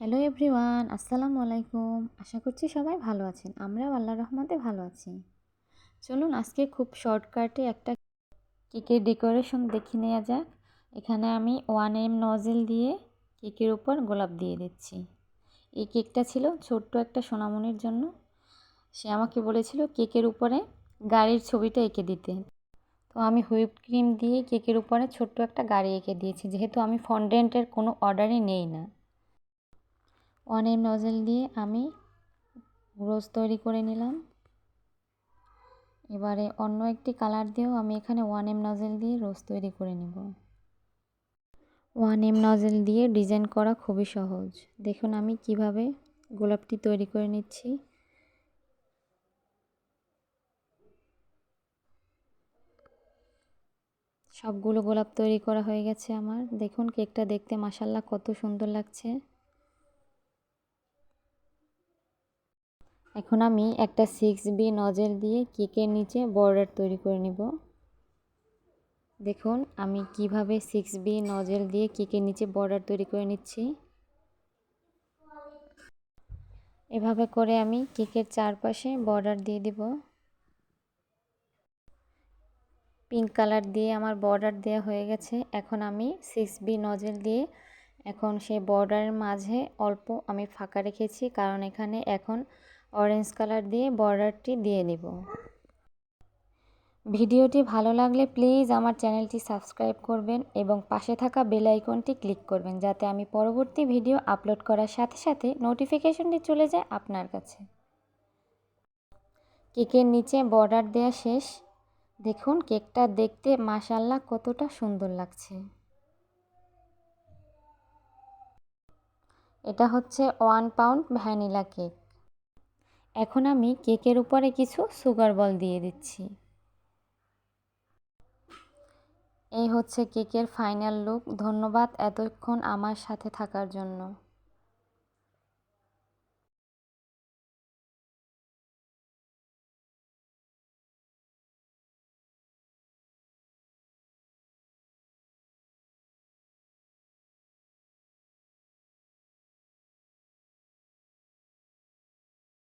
Hello everyone, আসসালামু আলাইকুম। আশা করছি সবাই ভালো আছেন। আমরাও আল্লাহ রহমতে ভালো আছি। চলুন আজকে খুব শর্টকাটে একটা কেকের ডেকোরেশন দেখে নেওয়া যাক। এখানে আমি ওয়ান এম নজেল দিয়ে কেকের উপর গোলাপ দিয়ে দিচ্ছি। এই কেকটা ছিল ছোট্ট একটা সোনামনির জন্য। সে আমাকে বলেছিল কেকের উপরে গাড়ির ছবিটা এঁকে দিতে। তো আমি হুইপ ক্রিম দিয়ে কেকের উপরে ছোট্ট একটা গাড়ি এঁকে দিয়েছি। যেহেতু আমি ফন্ডেন্টের কোনো অর্ডারই নেই না। এম নজেল দিয়ে আমি রোজ তৈরি করে নিলাম। এবারে অন্য একটি কালার দিয়েও আমি এখানে ওয়ান এম নজেল দিয়ে রোজ তৈরি করে নেব। ওয়ান এম নজেল দিয়ে ডিজাইন করা খুবই সহজ। দেখুন আমি কীভাবে গোলাপটি তৈরি করে নিচ্ছি। সবগুলো গোলাপ তৈরি করা হয়ে গেছে আমার। দেখুন কেকটা দেখতে মাসাল্লাহ কত সুন্দর লাগছে। এখন আমি একটা সিক্স বি নজেল দিয়ে কেকের নিচে বর্ডার তৈরি করে নিব। দেখুন, আমি কীভাবে সিক্স বি নজেল দিয়ে কেকের নিচে বর্ডার তৈরি করে নিচ্ছি। এভাবে করে আমি কেকের চারপাশে বর্ডার দিয়ে দিব। পিঙ্ক কালার দিয়ে আমার বর্ডার দেওয়া হয়ে গেছে। এখন আমি সিক্স বি নজেল দিয়ে এখন সেই বর্ডারের মাঝে অল্প আমি ফাঁকা রেখেছি, কারণ এখানে এখন অরেঞ্জ কালার দিয়ে বর্ডারটি দিয়ে নেব। ভিডিওটি ভালো লাগলে প্লিজ আমার চ্যানেলটি সাবস্ক্রাইব করবেন এবং পাশে থাকা বেল আইকনটি ক্লিক করবেন যাতে আমি পরবর্তী ভিডিও আপলোড করার সাথে সাথে নোটিফিকেশনটি চলে যায় আপনার কাছে। কেকের নিচে বর্ডার দেওয়া শেষ। দেখুন কেকটা দেখতে মাসাল্লাহ কতটা সুন্দর লাগছে। এটা হচ্ছে ওয়ান পাউন্ড ভ্যানিলা কেক এখন আমি কেকের উপরে কিছু সুগার বল দিয়ে দিচ্ছি। এই হচ্ছে কেকের ফাইনাল লুক। ধন্যবাদ এতক্ষণ আমার সাথে থাকার জন্য।